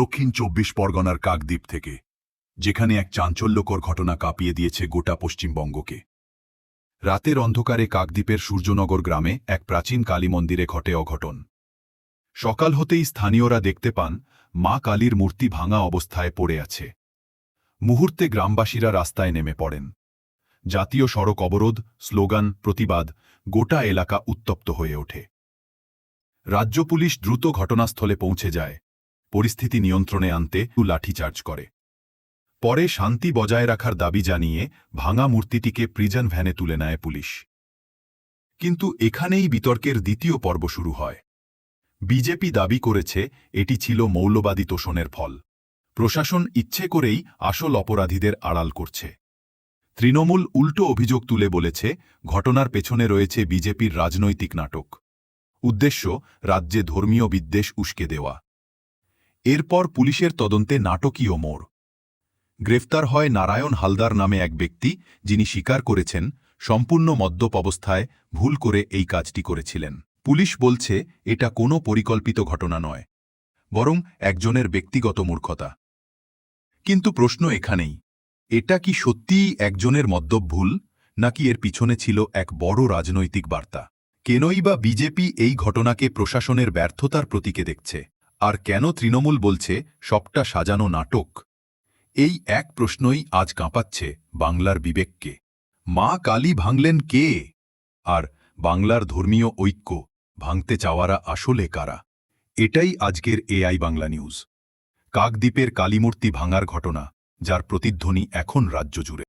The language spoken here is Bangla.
দক্ষিণ চব্বিশ পরগনার কাকদ্বীপ থেকে, যেখানে এক চাঞ্চল্যকর ঘটনা কাঁপিয়ে দিয়েছে গোটা পশ্চিমবঙ্গকে। রাতের অন্ধকারে কাকদ্বীপের সূর্যনগর গ্রামে এক প্রাচীন কালী মন্দিরে ঘটে অঘটন। সকাল হতেই স্থানীয়রা দেখতে পান, মা কালীর মূর্তি ভাঙা অবস্থায় পড়ে আছে। মুহূর্তে গ্রামবাসীরা রাস্তায় নেমে পড়েন। জাতীয় সড়ক অবরোধ, স্লোগান, প্রতিবাদ, গোটা এলাকা উত্তপ্ত হয়ে ওঠে। রাজ্য পুলিশ দ্রুত ঘটনাস্থলে পৌঁছে যায়। পরিস্থিতি নিয়ন্ত্রণে আনতে লাঠিচার্জ করে। পরে শান্তি বজায় রাখার দাবি জানিয়ে ভাঙা মূর্তিটিকে প্রিজন ভ্যানে তুলে নেয় পুলিশ। কিন্তু এখানেই বিতর্কের দ্বিতীয় পর্ব শুরু হয়। বিজেপি দাবি করেছে এটি ছিল মৌলবাদী তোষণের ফল। প্রশাসন ইচ্ছে করেই আসল অপরাধীদের আড়াল করছে। তৃণমূল উল্টো অভিযোগ তুলে বলেছে, ঘটনার পেছনে রয়েছে বিজেপির রাজনৈতিক নাটক। উদ্দেশ্য, রাজ্যে ধর্মীয় বিদ্বেষ উস্কে দেওয়া। এরপর পুলিশের তদন্তে নাটকীয় মোড়। গ্রেফতার হয় নারায়ণ হালদার নামে এক ব্যক্তি, যিনি স্বীকার করেছেন, সম্পূর্ণ মদ্যপ অবস্থায় ভুল করে এই কাজটি করেছিলেন। পুলিশ বলছে, এটা কোনো পরিকল্পিত ঘটনা নয়, বরং একজনের ব্যক্তিগত মূর্খতা। কিন্তু প্রশ্ন এখানেই, এটা কি সত্যিই একজনের মদ্যপ ভুল, নাকি এর পিছনে ছিল এক বড় রাজনৈতিক বার্তা? কেনই বা বিজেপি এই ঘটনাকে প্রশাসনের ব্যর্থতার প্রতীকে দেখছে? আর কেন তৃণমূল বলছে সবটা সাজানো নাটক? এই এক প্রশ্নই আজ কাঁপাচ্ছে বাংলার বিবেককে। মা কালী ভাঙলেন কে? আর বাংলার ধর্মীয় ঐক্য ভাঙতে চাওয়ারা আসলে কারা? এটাই আজকের এআই বাংলা নিউজ। কাকদ্বীপের কালীমূর্তি ভাঙার ঘটনা, যার প্রতিধ্বনি এখন রাজ্য জুড়ে।